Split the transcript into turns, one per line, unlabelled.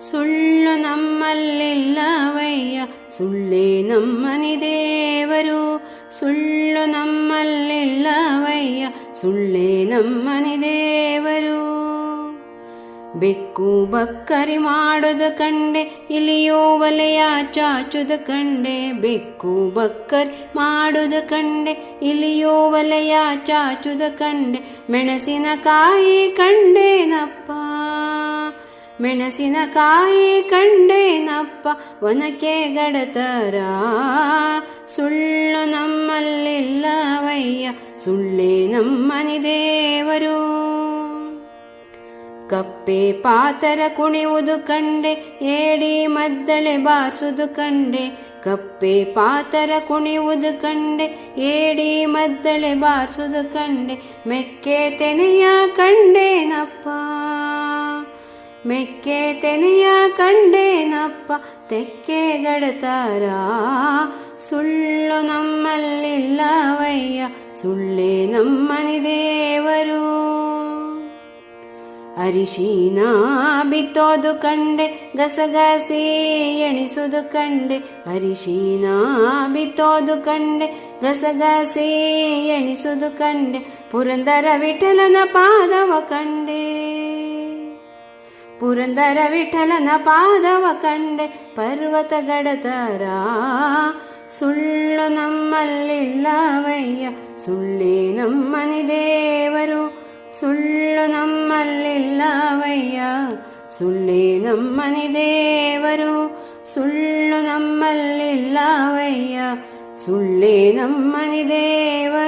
ಸುಳ್ಳು ನಮ್ಮಲ್ಲಿಲ್ಲವಯ್ಯ, ಸುಳ್ಳೇ ನಮ್ಮನಿ ದೇವರು. ಸುಳ್ಳು ನಮ್ಮಲ್ಲಿಲ್ಲವಯ್ಯ, ಸುಳ್ಳೇ ನಮ್ಮನಿ ದೇವರು. ಬೆಕ್ಕು ಬಕ್ಕರಿ ಮಾಡೋದು ಕಂಡೆ, ಇಲಿಯೋ ವಲಯ ಚಾಚುದು ಕಂಡೆ. ಬೆಕ್ಕು ಬಕ್ಕರಿ ಮಾಡೋದು ಕಂಡೆ, ಇಲಿಯೋ ವಲಯ ಚಾಚುದು ಕಂಡೆ. ಮೆಣಸಿನಕಾಯಿ ಕಂಡೇನಪ್ಪ. ಮೆಣಸಿನಕಾಯಿ ಕಂಡೇನಪ್ಪ, ಒನಕೆ ಗಡತರ? ಸುಳ್ಳು ನಮ್ಮಲ್ಲಿಲ್ಲವಯ್ಯ, ಸುಳ್ಳೇ ನಮ್ಮನಿ ದೇವರು. ಕಪ್ಪೆ ಪಾತರ ಕುಣಿಯುವುದು ಕಂಡೆ, ಏಡಿ ಮದ್ದಳೆ ಬಾರಿಸುವುದು ಕಂಡೆ. ಕಪ್ಪೆ ಪಾತರ ಕುಣಿಯುವುದು ಕಂಡೆ, ಏಡಿ ಮದ್ದಳೆ ಬಾರಿಸುವುದು ಕಂಡೆ. ಮೆಕ್ಕೆ ತೆನೆಯ ಕಂಡೇನಪ್ಪ. ಮೆಕ್ಕೆ ತೆನೆಯ ಕಂಡೇನಪ್ಪ ತೆಕ್ಕೆ ಗಡತಾರ ಸುಳ್ಳು ನಮ್ಮಲ್ಲಿಲ್ಲವಯ್ಯ ಸುಳ್ಳೇ ನಮ್ಮನಿ ದೇವರು ಅರಿಶಿನ ಬಿತ್ತೋದು ಕಂಡೆ ಗಸಗಸಿ ಎಣಿಸುವುದು ಕಂಡೆ ಅರಿಶಿನ ಬಿತ್ತೋದು ಕಂಡೆ ಗಸಗಸಿ ಎಣಿಸುವುದು ಕಂಡೆ ಪುರಂದರ ವಿಠಲನ ಪಾದವ ಕಂಡೆ ಪುರಂದರ ವಿಠಲನ ಪಾದವ ಕಂಡೆ ಪರ್ವತ ಗಡತರ ಸುಳ್ಳು ನಮ್ಮಲ್ಲಿಲ್ಲವಯ್ಯ ಸುಳ್ಳೇ ನಮ್ಮನಿ ದೇವರು ಸುಳ್ಳು ನಮ್ಮಲ್ಲಿಲ್ಲವಯ್ಯ ಸುಳ್ಳೇ ನಮ್ಮನಿ ದೇವರು ಸುಳ್ಳು ನಮ್ಮಲ್ಲಿಲ್ಲವಯ್ಯ ಸುಳ್ಳೇ ನಮ್ಮನಿ ದೇವರು